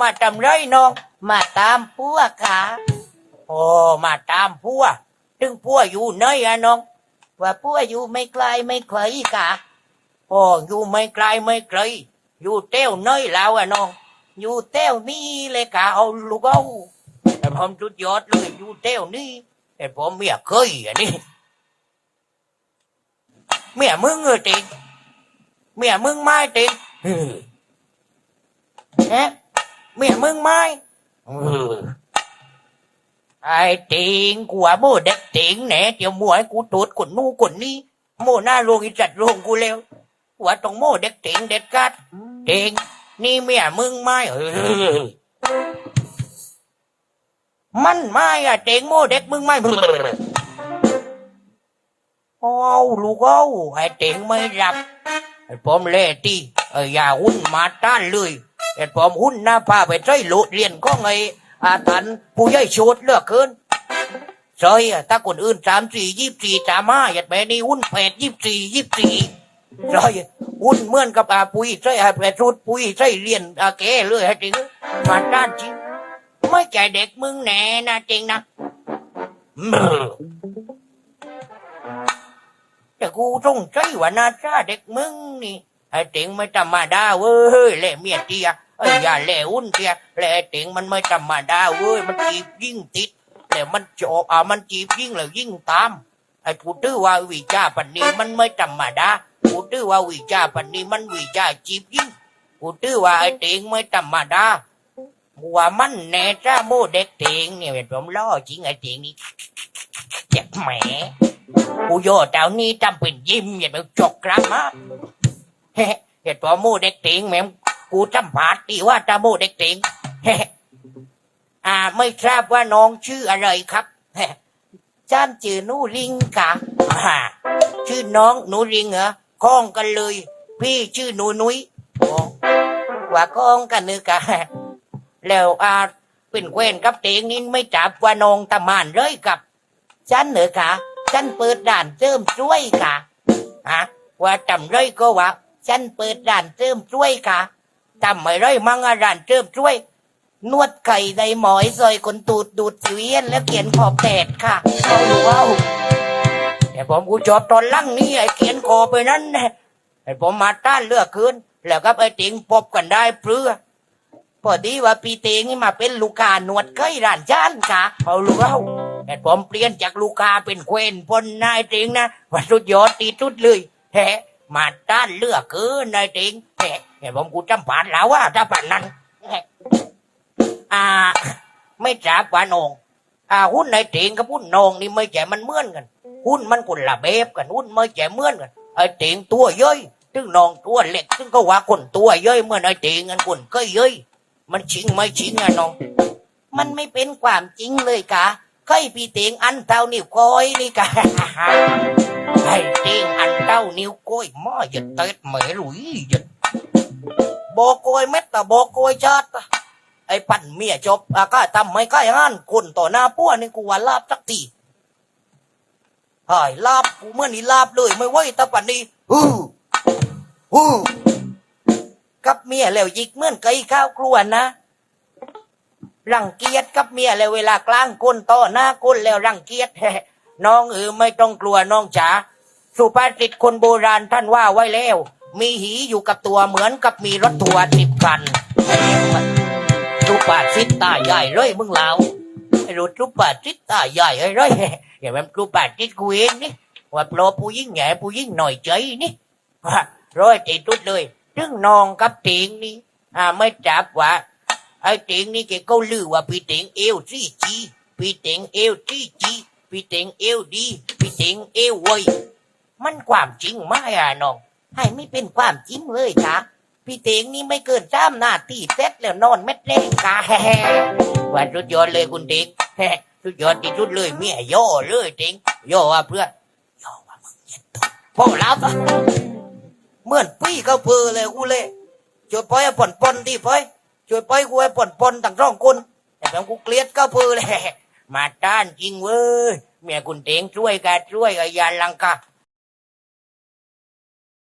มาทำไรน้อง มาตามพัวกค่ะโอ้มาตามพัวถึงพัวอยู่ไหนอะน้อง ว่าพัวอยู่ไม่ไกลไม่ไกลค่ะโอ้อยู่ไม่ไกลไม่ไกล อยู่เต้วไหนแล้วอะน้อง อยู่เต้วนี่เลยกะเอาลูกเอาแต่ผมจุดยอดเลยอยู่เต้วนี่แต่ผมเมียเคยอันนี้เมียมึงเออติเมียมึงไม่ติเฮะ เมียมึงไม่เออไอ้ติงกูว่าโมเด็กติงแหน่เดี๋ยวมัวให้กูตูดคนนู้นคนนี้โมหน้าโรงอีจัดโรงกูแล้วว่าต้องโมเด็กติงเด็ดกัดติงนี่เมียมึงไม่เออมันไม่อะเจ๋งโมเด็กมึงไม่โอ้ลูกเอาไอ้เจ๋งไม่รับไอ้ผมเล่ที่ไอ้ยาหุ้นมาต้านเลย ไอ้ผมหุ้นหน้าพาไปใช้โหลดเรียนก็ไงอาตันผู้ใหญ่โชดเลือกเกินใช่ถ้าคนอื่นสามสี่ยี่สี่สามห้าอย่าแม่นี่หุ้นแปดยี่สี่ยี่สี่ใช่หุ้นเหมือนกับอาปุยใช่อาแปดชุดปุยใช่เรียนอาแกเลยไอ้จริงมาต้านจริงไม่ใจเด็กมึงแน่นะจริงนะมือแต่กูต้องใจว่านาชาเด็กมึงนี่ไอ้เต็งไม่ธรรมดาเว้ยเล่เมียเตีย อ้ยอย่าเล่อุ่นเตียเล่เต็งมันไม่ธรรมดาเว้ยมันจีบยิ่งติดแล้วมันโจบอะมันจีบยิ่งแล้วยิ่งตามไอ้ผู้ตื้อว่าวิจาปันนี้มันไม่ธรรมดาผู้ตื้อว่าวิจาปันนี้มันวิจาจีบยิ่งผู้ตื้อว่าไอ้เต็งไม่ธรรมดาว่ามันแน่จ้าโมเด็กเตียงเนี่ยเป็นผมล่อจริงไอ้เตียงนี่เจ็บแหมกูโยเจ้านี่จำเป็นยิ้มอย่าไปจกกระมาเฮ้เห็นตัวโมเด็กเตียงแม่ง กูจำผาดตีว่าจ้าโมเด็กเตียงเฮ้อ่า ไม่ทราบว่าน้องชื่ออะไรครับเฮ้จ้านจือนู่ลิงค่ะอ่าชื่อน้องหนูริงเหรอคล้องกันเลย พี่ชื่อหนูนุ้ยอ๋อว่าก้องกันนึกะแล้วอาเป็นเวนกับเตียงนี่ไม่จับว่าน้องตะมานเลยกับฉันเหรอค่ะฉันเปิดด่านเติมช่วยค่ะฮะว่าจำไรก็ว่าฉันเปิดด่านเติมช่วยค่ะ จำไม่ไรมั่งอาจารย์เจิมช่วย นวดไข่ในหมอยซอยคนตูดดูดสิวเยียนแล้วเขียนขอบแตดค่ะเอาดูเอาแต่ผมกูจอบตอนหลังนี่ไอ้เขียนคอไปนั้นแน่ไอ้ผมมาต้านเลือกคืนแล้วก็ไอ้ติงปบกันได้เปลือพอดีว่าปีเตงนี่มาเป็นลูกาหนวดไข่ด่านจ้านค่ะเอาลูกเอาแต่ผมเปลี่ยนจากลูกาเป็นเควนพนนายติงนะว่าสุดยอดตีสุดเลยแฮะมาต้านเลือกคืนนายติงแฮะแต่ผมกูจำผ่านแล้วว่าถ้าผ่านนั้น อ่า ไม่จับว่านองอ่าหุ้นในเตียงกับหุ้นนองนี่ไม่ใช่มันเหมือนกัน หุ้นมันคนละแบบกันหุ้นไม่ใช่เหมือนกันไอ้เตียงตัวย่อยซึ่งนองตัวเล็กซึ่งก็ว่าคนตัวย่อยเมื่อนไอ้เตียงกันคนก็ย่อยมันชิงไม่ชิงอะน้อง มันไม่เป็นความจริงเลยค่ะไข่ปีเตียงอันเท่านิ้วก้อยนี่ค่ะไอ้เตียงอันเต้านิ้วก้อยมอหยุดเต็ดเหมยหลุยหยุ ดบอกโกยเม็ดแต่บอกโกยชาติไอ้ปั่นเมียจบอาก็ทำไม่ค่อยงานคนต่อหน้าป้วนี่กูว่าลาบสักทีหายลาบกูเมื่อนี้ลาบเลยไม่ไหวแตะปันนี้ฮู้ฮู้กับเมียแล้วยิกเหมื่อนไก่ข้าวครวนนะรังเกียจกับเมียแล้วเวลากลางก้นต่อหน้าก้นแล้วรังเกียจน้องเออไม่ต้องกลัวน้องจ๋าสุภาษิตคนโบราณท่านว่าไว้แล้ว มีหีอยู่กับตัวเหมือนกับมีรถทัวร์สิบคันสุภาษิตตาใหญ่เลยมึงเหลาไอ้รถสุภาษิตตาใหญ่ไอ้เลยอย่ามันสุภาษิตกูเองนี่ว่าโปรผู้ยิ่งใหญ่ผู้ยิ่งหน่อยใจนี่ว่าร้อยติดทุดเลยถึงนองกับเตียงนี่อ่าไม่จับว่าไอ้เตียงนี่แกก็ลือว่าพี่เตียงเอวซี่จีพี่เตียงเอวซี่จีพี่เตียงเอวดีพี่เตียงเอวเว้ยมันความจริงไหมอะน้อง ให้ไม่เป็นความจริงเลยค่ะพี่เตงนี่ไม่เกินจ้ามนาที่เซ็ตแล้วนอนเม็ดเล่งกาแฮ่ว่าสุดยอดเลยคุณเตงแฮ่สุดยอดที่สุดเลยเมียย่อเลยเตงย่อว่าเพื่อนย่อว่ามึงเย็นตัวพ่อรับเหมือนปี้เขาเพอเลยกูเลยช่วยปล่อยผ่อนปนที่ปล่อยช่วยปล่อยกูให้ผ่อนปนต่างร่องคนแต่แบบกูเกลียดเขาเพอเลยมาต้านจริงเว้ยเมียคุณเตงช่วยกันช่วยไอ้ยาลังกา